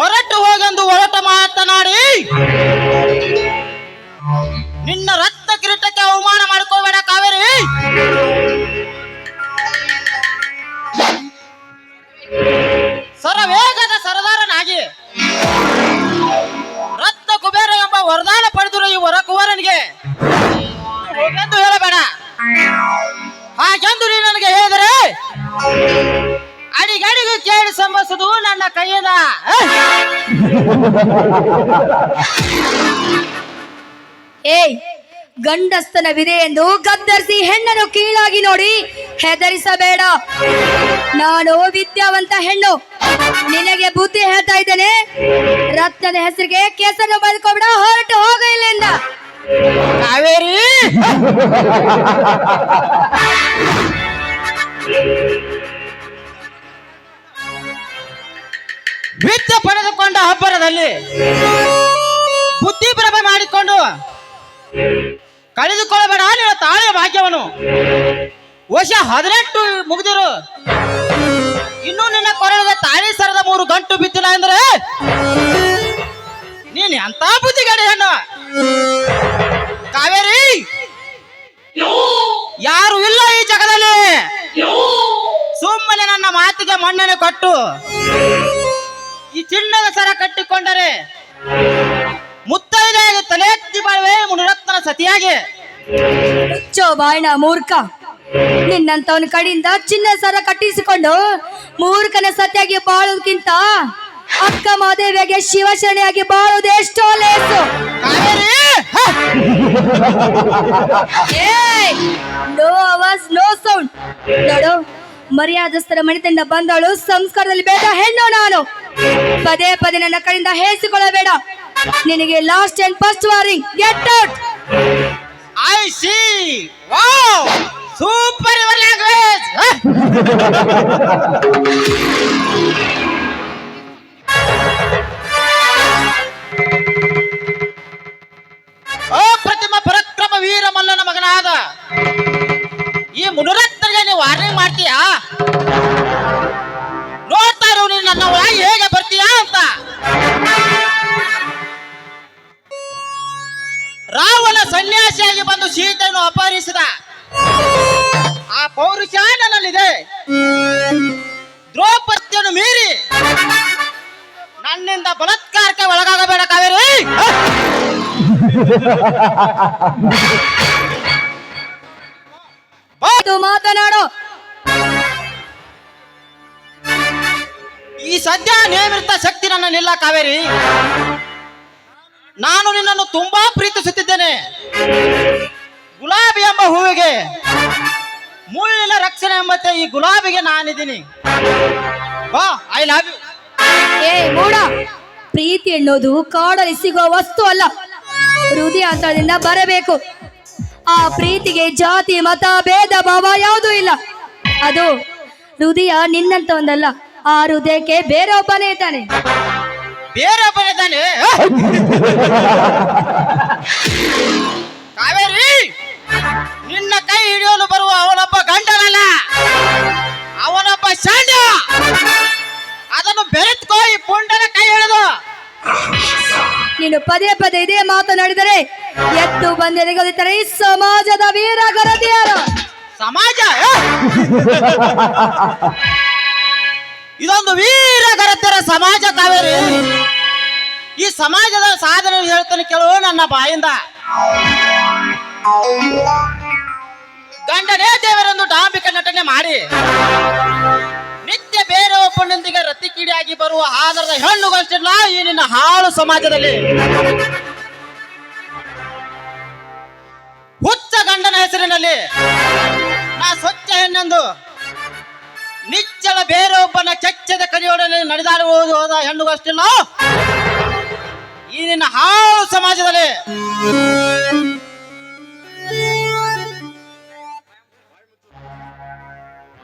ಹೊರಟು ಹೋಗೆಂದು ಹೊರಟ ಮಾತನಾಡಿ. ನಿನ್ನ ರಕ್ತ ಕಿರೀಟಕ್ಕೆ ಅವಮಾನ ಮಾಡ್ಕೋಬೇಡ ಕಾವೇರಿ. ಏಯ್ ಗಂಡಸ್ತನ ವಿದೆ ಎಂದು ಗದ್ದರಿಸಿ ಹೆಣ್ಣನ್ನು ಕೀಳಾಗಿ ನೋಡಿ ಹೆದರಿಸಬೇಡ. ನಾನು ವಿದ್ಯಾವಂತ ಹೆಣ್ಣು. ನಿನಗೆ ಬುದ್ಧಿ ಹೇಳ್ತಾ ಇದ್ದೇನೆ. ರತ್ನದ ಹೆಸರಿಗೆ ಕೇಸನ್ನು ಬದುಕೋಬೇಡ ಹೊರಟು ಹೋಗ ಇಲ್ಲಿಂದ. ಕಾವೇರಿ! ವಿದ್ಯೆ ಪಡೆದುಕೊಂಡ ಹಬ್ಬರದಲ್ಲಿ ಬುದ್ಧಿ ಪ್ರಭೆ ಮಾಡಿಕೊಂಡು ಕಳೆದುಕೊಳ್ಳಬೇಡ ನಿನ್ನ ತಾಳೆ ಭಾಗ್ಯವನ್ನು ವರ್ಷ ಹದಿನೆಂಟು ಮುಗಿದಿರು. ಇನ್ನೂ ನಿನ್ನ ಕೊರಳಿಗೆ ತಾಳಿ ಸರದ ಮೂರು ಗಂಟು ಬಿದ್ದಿಲ್ಲ ಅಂದ್ರೆ ನೀನ್ ಎಂತ ಬುದ್ಧಿಗಡೆ ಹೆಣ್ಣು? ಕಾವೇರಿ? ಯಾರು ಇಲ್ಲ ಈ ಜಗದಲ್ಲಿ. ಸುಮ್ಮನೆ ನನ್ನ ಮಾತಿಗೆ ಮಣ್ಣನೆ ಕೊಟ್ಟು ಚಿನ್ನದ ಸರ ಕಟ್ಟಿಕೊಂಡರೆ. ಮುತ್ತೈದೆಯಾಗಿ ತಲೆ ಎತ್ತಿ ಬಾಳುವೆ ಮುನಿರತ್ನ ಸತಿಯಾಗಿ. ಚೋ ಬಾಯ್ನ ಮೂರ್ಖ. ನಿನ್ನಂತವನ ಕಡೆಯಿಂದ ಚಿನ್ನ ಸರ ಕಟ್ಟಿಸಿಕೊಂಡು ಮೂರ್ಖನ ಸತ್ಯಾಗಿ ಬಾಳುವುದಕ್ಕಿಂತ ಅಕ್ಕ ಮಹಾದೇವಿಯಾಗಿ ಶಿವಶರಣೆಯಾಗಿ ಬಾಳುವುದು ಎಷ್ಟೋ ಲೇಸು! ನೋ ಅವಾಜ್ ನೋ ಸೌಂಡ್ ನೋಡು ಮರ್ಯಾದಸ್ಥರ ಮನೆತಿಂದ ಬಂದಳು ಸಂಸ್ಕಾರದಲ್ಲಿ ಬೇಡ ಹೆಣ್ಣು ನಾನು. ಪದೇ ಪದೇ ನನ್ನ ಕಡೆಯಿಂದ ಹೇಳಿಸಿಕೊಳ್ಳಬೇಡ ನಿನಗೆ last and first warning get out I see wow super your language ಆ ಪೌರುಷ ನನ್ನಲ್ಲಿದೆ. ದ್ರೌಪದಿಯನ್ನು ಮೀರಿ ನನ್ನಿಂದ ಬಲಾತ್ಕಾರಕ್ಕೆ ಒಳಗಾಗಬೇಡ ಕಾವೇರಿ. ಮಾತನಾಡು. ಈ ಸದ್ಯ ನಿಯಮಿತ ಶಕ್ತಿ ನನ್ನಲ್ಲಿಲ್ಲ ಕಾವೇರಿ. ನಾನು ನಿನ್ನನ್ನು ತುಂಬಾ ಪ್ರೀತಿಸುತ್ತಿದ್ದೇನೆ. ಗುಲಾಬಿ ಎಂಬ ಹೂವಿಗೆ ಮುಳ್ಳಿನ ರಕ್ಷಣೆ ಎಂಬಂತೆ ಈ ಗುಲಾಬಿಗೆ ನಾನಿದ್ದೀನಿ. ಬಾ ಐ ಲವ್ ಯು ಏ ಮೂಡ ಪ್ರೀತಿ ಅನ್ನೋದು ಕಾಡಲ್ಲಿ ಸಿಗುವ ವಸ್ತು ಅಲ್ಲ. ಹೃದಯ ಅಂತದಿಂದ ಬರಬೇಕು. ಆ ಪ್ರೀತಿಗೆ ಜಾತಿ ಮತ ಭೇದ ಭಾವ ಯಾವುದೂ ಇಲ್ಲ. ಅದು ಹೃದಯ ನಿನ್ನಂತ ಒಂದಲ್ಲ. ಆ ಹೃದಯಕ್ಕೆ ಬೇರೆ ಒಬ್ಬನೇ ಇದ್ದಾನೆ. ಬೇರೆ ಇದ್ದಾನೆ ಕಾವೇರಿ! ನಿನ್ನ ಕೈ ಹಿಡಿಯಲು ಬರುವ ಅವನೊಬ್ಬ ಗಂಡನಲ್ಲ. ಅವನೊಬ್ಬ ಶಾಂಡ ಅದನ್ನು ಬೆರೆತ್ಕೋ ಈ ಪುಂಡನ ಕೈ ಹಿಡಿದು. ನೀನು ಪದೇ ಪದೇ ಇದೇ ಮಾತನಾಡಿದರೆ ಎದ್ದು ಬಂದೆಲೆಗೊಲಿತಾರೆ ಈ ಸಮಾಜದ ವೀರ ಗರತಿಯರು ಸಮಾಜ ಇದೊಂದು ವೀರ ಗರತಿಯರ ಸಮಾಜ ಕಾವೇರಿ. ಈ ಸಮಾಜದ ಸಾಧನೆ ಹೇಳ್ತಾನೆ ಕೆಲವು ನನ್ನ ಬಾಯಿಂದ. ಗಂಡನೇ ದೇವರೊಂದು ಡಾಂಬಿಕ ನಟನೆ ಮಾಡಿ. ನಿತ್ಯ ಬೇರೆ ಒಬ್ಬನೊಂದಿಗೆ ರತಿ ಕಿಡಿಯಾಗಿ ಬರುವ ಆಧಾರದ ಹೆಣ್ಣುಗಳಷ್ಟಿಲ್ಲ ಈ ನಿನ್ನ ಹಾಳು ಸಮಾಜದಲ್ಲಿ. ಹುಚ್ಚ ಗಂಡನ ಹೆಸರಿನಲ್ಲಿ ನಾ ಸ್ವಚ್ಛ ಹೆಣ್ಣೆಂದು ನಿಚ್ಚಳ ಬೇರೊಬ್ಬನ ಚಚ್ಚದ ಕಲಿಯೊಡನೆ ನಡೆದಾಡುವುದು ಹೋದ ಹೆಣ್ಣುಗಳಷ್ಟಿಲ್ಲ ಈ ನಿನ್ನ ಹಾಳು ಸಮಾಜದಲ್ಲಿ.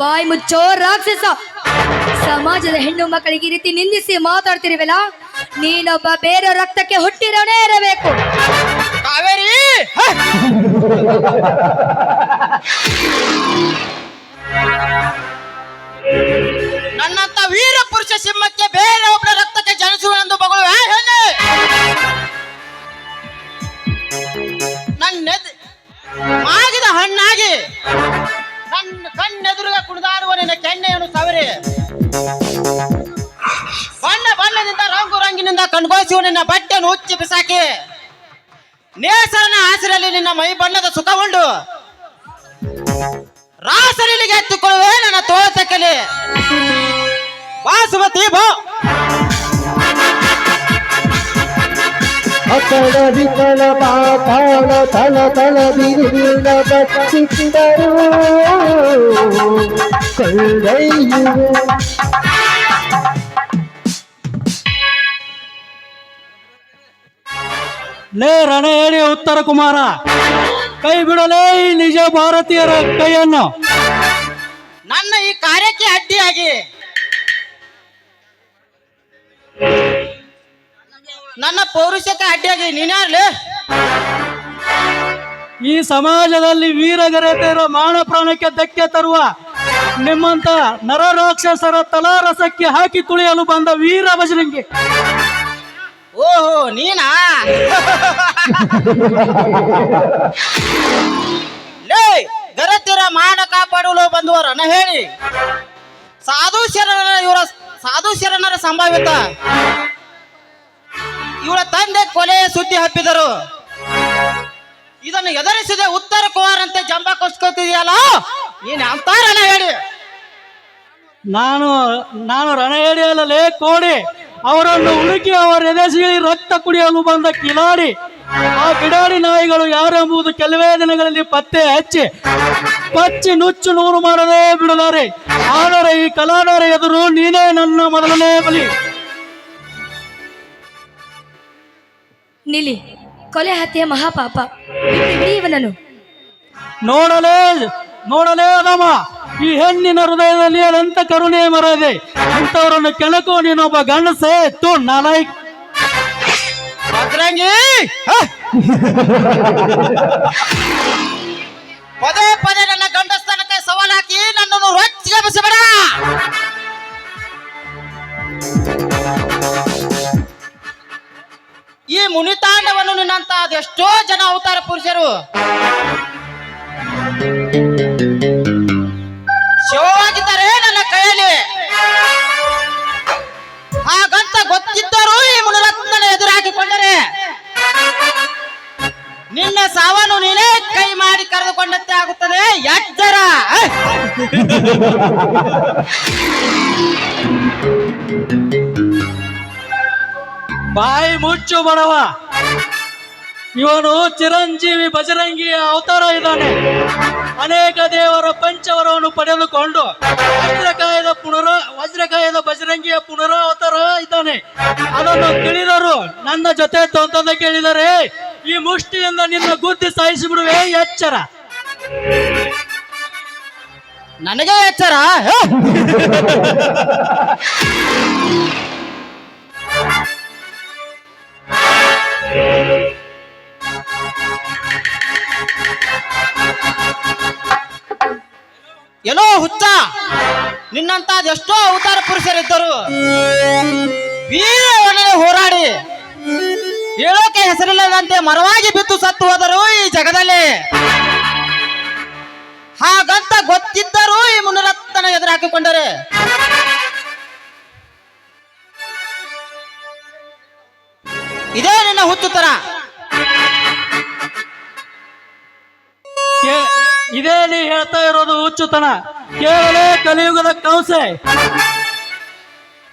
ಬಾಯ್ ಮುಚ್ಚೋ ರಾಕ್ಷಸ. ಸಮಾಜದ ಹೆಣ್ಣು ಮಕ್ಕಳಿಗೆ ಈ ರೀತಿ ನಿಂದಿಸಿ ಮಾತಾಡ್ತಿರಿವಲ್ಲ? ನೀನೊಬ್ಬ ಬೇರೆ ರಕ್ತಕ್ಕೆ ಹುಟ್ಟಿರೋನೇ ಇರಬೇಕು. ಕಾವೇರಿ! ನನ್ನಂತ ವೀರ ಪುರುಷ ಸಿಂಹಕ್ಕೆ ಬೇರೆ ಒಬ್ಬರ ನೇಸರನ ನಿನ್ನ ಮೈ ಬಣ್ಣದ ಸುಖ ಉಂಡು ರಾಸಲಿಗೆ ಎತ್ತುಕೊಳ್ಳುವೆ ನನ್ನ ತೋಳತಕ್ಕಲಿ. ಬಾಸುಮತಿ, ಬೋ. ಅಕಳ ವಿಕಲ ಪಾತಾಳ ತಳ ತಳ ಬಿರುವಿನ ಬಚ್ಚಿಟ್ಟರು ಕೊಳ್ಳೆಯುವೆ ಲೇ ರಣೇಡಿ ಉತ್ತರ ಕುಮಾರ. ಕೈ ಬಿಡಲೇ ಈ ನಿಜ ಭಾರತೀಯರ ಕೈಯನ್ನು. ನನ್ನ ಈ ಕಾರ್ಯಕ್ಕೆ ಅಡ್ಡಿಯಾಗಿ ನನ್ನ ಪೌರುಷಕ್ಕೆ ಅಡ್ಡಿಯಾಗಿ ನೀನ್ಯಾರ್ಲಿ ಈ ಸಮಾಜದಲ್ಲಿ ವೀರಗರತೆಯರ ಮಾನ ಪ್ರಾಣಕ್ಕೆ ಧಕ್ಕೆ ತರುವ ನಿಮ್ಮಂತ ನರರಾಕ್ಷಸರ ತಲಾರಸಕ್ಕೆ ಹಾಕಿ ತುಳಿಯಲು ಬಂದ ವೀರ ಬಜರಂಗಿ ಓಹೋ, ನೀನಾ? ಲೇ, ಗರತಿರ ಮಾನ ಕಾಪಾಡಲು ಬಂದುವರನ ಹೇಳಿ. ಸಾಧು ಶರಣರ, ಇವರ ಸಾಧು ಶರಣರ ಸಂಭಾವಿತ ಇವರ ತಂದೆ ಕೊಲೆ ಸುದ್ದಿ ಹಬ್ಬಿದರು. ಇದನ್ನು ಎದುರಿಸಿದೆ ಉತ್ತರ ಕುಮಾರ್ ಅಂತ ಜಂಬ ಕೊಸ್ಕೋತಿದೆಯಲ್ಲ ನೀನ್ ರಣ ಹೇಳಿ. ನಾನು ನಾನು ರಣ ಹೇಳಲೇ ಕೋಡಿ. ಅವರನ್ನು ಹುಡುಕಿ ಅವರ ಎದೆಸಿಳಿ ರಕ್ತ ಕುಡಿಯಲು ಬಂದ ಕಿಲಾಡಿ. ಆ ಬಿಡಾಡಿ ನಾಯಿಗಳು ಯಾರೆಂಬುದು ಕೆಲವೇ ದಿನಗಳಲ್ಲಿ ಪತ್ತೆ ಹಚ್ಚಿ ಪಚ್ಚಿ ನುಚ್ಚು ನೂರು ಮಾಡದೇ ಬಿಡಲಾರೆ. ಆದರೆ ಈ ಕಲಾಡರ ಎದುರು ನೀನೇ ನನ್ನ ಮೊದಲನೇ ಬಲಿ. ನಿಲಿ ಕೊಲೆ ಹತ್ಯೆ ಮಹಾಪಾಪ. ಇವನನ್ನು ನೋಡಲೇ ನೋಡಲೇ ಅದಮ್ಮ ಈ ಹೆಣ್ಣಿನ ಹೃದಯದಲ್ಲಿ ಅನಂತ ಕರುಣೆ ಮರದೆ ಅಂತವರನ್ನು ಕೆಣಕು ನೀನೊಬ್ಬ ಗಂಡಸೆ, ತು ನಾಲಾಯಕ್. ಭದ್ರಂಗಿ! ಪದೇ ಪದೇ ನನ್ನ ಗಂಡಸ್ಥಾನಕ್ಕೆ ಸವಾಲ್ ನನ್ನನ್ನು ರೊಚ್ಚಿಗೆ ಬಿಸಬೇಡ! ಈ ಮುನಿತಾಂಡವನ್ನು ನಿನ್ನಂತ ಅದೆಷ್ಟೋ ಜನ ಅವತಾರ ಪುರುಷರು ಬಾಯಿ ಮುಚ್ಚು ಬಡವ. ಇವನು ಚಿರಂಜೀವಿ ಬಜರಂಗಿಯ ಅವತಾರ ಇದ್ದಾನೆ. ಅನೇಕ ದೇವರ ಪಂಚವರವನ್ನು ಪಡೆದುಕೊಂಡು ವಜ್ರಕಾಯದ ಪುನರ ವಜ್ರಕಾಯದ ಬಜರಂಗಿಯ ಪುನರಾವತಾರ ಇದ್ದಾನೆ. ಅದನ್ನು ತಿಳಿದರು ನನ್ನ ಜೊತೆ ತೊಂದರೆ ಕೇಳಿದರೆ ಈ ಮುಷ್ಟಿಯಿಂದ ನಿನ್ನ ಗುದ್ದಿ ಸಾಯಿಸಿಬಿಡುವೆ ಎಚ್ಚರ. ನನಗೆ ಎಚ್ಚರ? ಎಲ್ಲೋ ಹುಚ್ಚ? ನಿನ್ನಂತ ಎಷ್ಟೋ ಅವತಾರ ಪುರುಷರಿದ್ದರು. ವೀರವನೇ ಹೋರಾಡಿ. ಹೇಳೋಕೆ ಹೆಸರಿಲ್ಲದಂತೆ ಮರವಾಗಿ ಬಿದ್ದು ಸತ್ತು ಹೋದರು ಈ ಜಗದಲ್ಲಿ. ಹಾಗಂತ ಮುನಿರತ್ನ ಎದುರು ಹಾಕಿಕೊಂಡರೆ ಇದೇ ನನ್ನ ಹುತ್ತು ತರ. ಇದೇ ನೀ ಹೇಳ್ತಾ ಇರೋದು ಹುಚ್ಚುತನ. ಕೇವಲ ಕಲಿಯುಗದ ಕಂಸೆ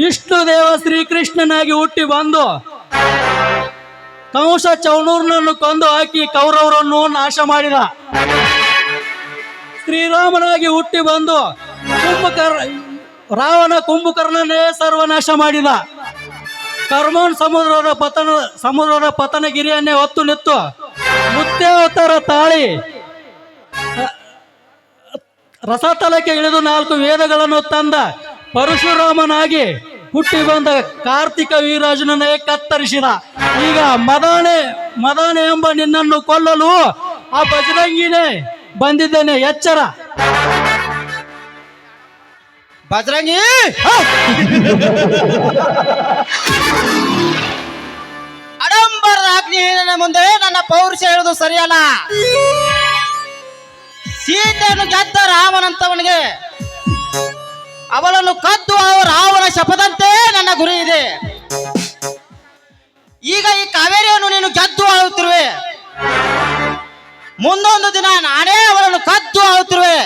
ವಿಷ್ಣು ದೇವ ಶ್ರೀಕೃಷ್ಣನಾಗಿ ಹುಟ್ಟಿ ಬಂದು, ಕಂಸ ಚೌನೂರ್ನನ್ನು ಕೊಂದು ಹಾಕಿ ಕೌರವರನ್ನು ನಾಶ ಮಾಡಿದ. ಶ್ರೀರಾಮನಾಗಿ ಹುಟ್ಟಿ ಬಂದು ಕುಂಭಕರ್ ರಾವಣ ಕುಂಭಕರ್ಣನೇ ಸರ್ವನಾಶ ಮಾಡಿದ. ಕರ್ಮೋನ್ ಸಮುದ್ರದ ಪತನ, ಸಮುದ್ರದ ಪತನಗಿರಿಯನ್ನೇ ಹೊತ್ತು ನಿತ್ತು ಮುತ್ಯಾವತಾರ ತಾಳಿ ರಸತಲಕ್ಕೆ ಇಳಿದು ನಾಲ್ಕು ವೇದಗಳನ್ನು ತಂದ ಪರಶುರಾಮನಾಗಿ ಹುಟ್ಟಿ ಬಂದ ಕಾರ್ತಿಕ ವೀರಾಜನನ್ನೇ ಕತ್ತರಿಸಿದ. ಈಗ ಮದಾನೆ ಮದಾನೆ ಎಂಬ ನಿನ್ನನ್ನು ಕೊಲ್ಲಲು ಆ ಬಜರಂಗಿನೇ ಬಂದಿದ್ದೇನೆ, ಎಚ್ಚರ. ಬಜರಂಗಿ ಅಡಂಬರದ ಅಗ್ನಿಹೀನನ ಮುಂದೆ ನನ್ನ ಪೌರುಷ ಹೇಳುದು ಸರಿಯಲ್ಲ? ಸೀತೆಯನ್ನು ಗೆದ್ದ ರಾಮನಂತವನಿಗೆ ಅವಳನ್ನು ಕದ್ದು ಅವ ರಾವಣ ಶಪದಂತೆ ನನ್ನ ಗುರಿ ಇದೆ. ಈಗ ಈ ಕಾವೇರಿಯನ್ನು ನೀನು ಗೆದ್ದು ಆಳುತ್ತಿರುವೆ ಮುಂದೊಂದು ದಿನ ನಾನೇ ಅವರನ್ನು ಕದ್ದು ಆಳುತ್ತಿರುವೆ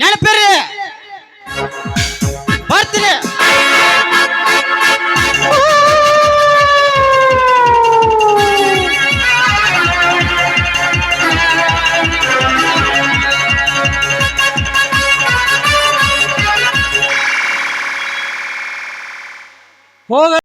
ನೆನಪಿರ್ರಿ